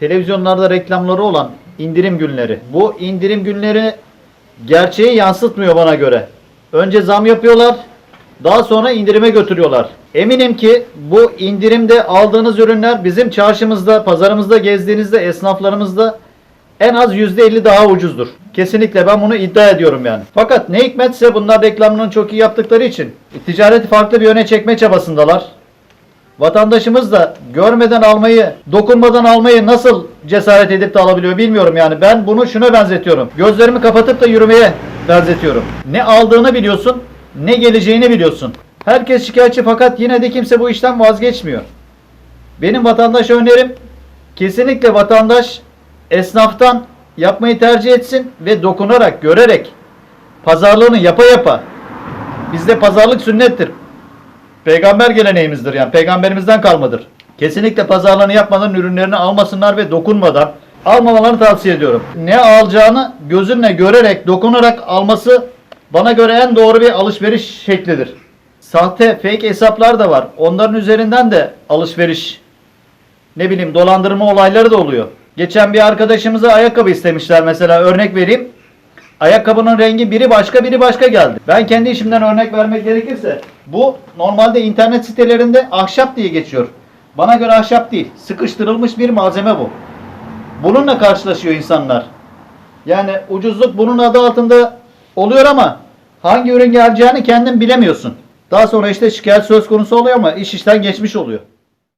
televizyonlarda reklamları olan indirim günleri. Bu indirim günleri gerçeği yansıtmıyor bana göre. Önce zam yapıyorlar, daha sonra indirime götürüyorlar. Eminim ki bu indirimde aldığınız ürünler bizim çarşımızda, pazarımızda gezdiğinizde, esnaflarımızda en az %50 daha ucuzdur. Kesinlikle ben bunu iddia ediyorum yani. Fakat ne hikmetse bunlar reklamını çok iyi yaptıkları için ticareti farklı bir yöne çekme çabasındalar. Vatandaşımız da görmeden almayı, dokunmadan almayı nasıl cesaret edip de alabiliyor bilmiyorum yani. Ben bunu şuna benzetiyorum. Gözlerimi kapatıp da yürümeye benzetiyorum. Ne aldığını biliyorsun, ne geleceğini biliyorsun. Herkes şikayetçi fakat yine de kimse bu işten vazgeçmiyor. Benim vatandaşa önerim kesinlikle vatandaş esnaftan yapmayı tercih etsin ve dokunarak, görerek pazarlığını yapa yapa bizde pazarlık sünnettir. Peygamber geleneğimizdir yani peygamberimizden kalmadır. Kesinlikle pazarlığını yapmadan ürünlerini almasınlar ve dokunmadan almamalarını tavsiye ediyorum. Ne alacağını gözünle görerek, dokunarak alması bana göre en doğru bir alışveriş şeklidir. Sahte, fake hesaplar da var. Onların üzerinden de alışveriş, ne bileyim dolandırma olayları da oluyor. Geçen bir arkadaşımıza ayakkabı istemişler mesela örnek vereyim. Ayakkabının rengi biri başka biri başka geldi. Ben kendi işimden örnek vermek gerekirse bu normalde internet sitelerinde ahşap diye geçiyor. Bana göre ahşap değil. Sıkıştırılmış bir malzeme bu. Bununla karşılaşıyor insanlar. Yani ucuzluk bunun adı altında oluyor ama hangi ürün geleceğini kendin bilemiyorsun. Daha sonra işte şikayet söz konusu oluyor ama iş işten geçmiş oluyor.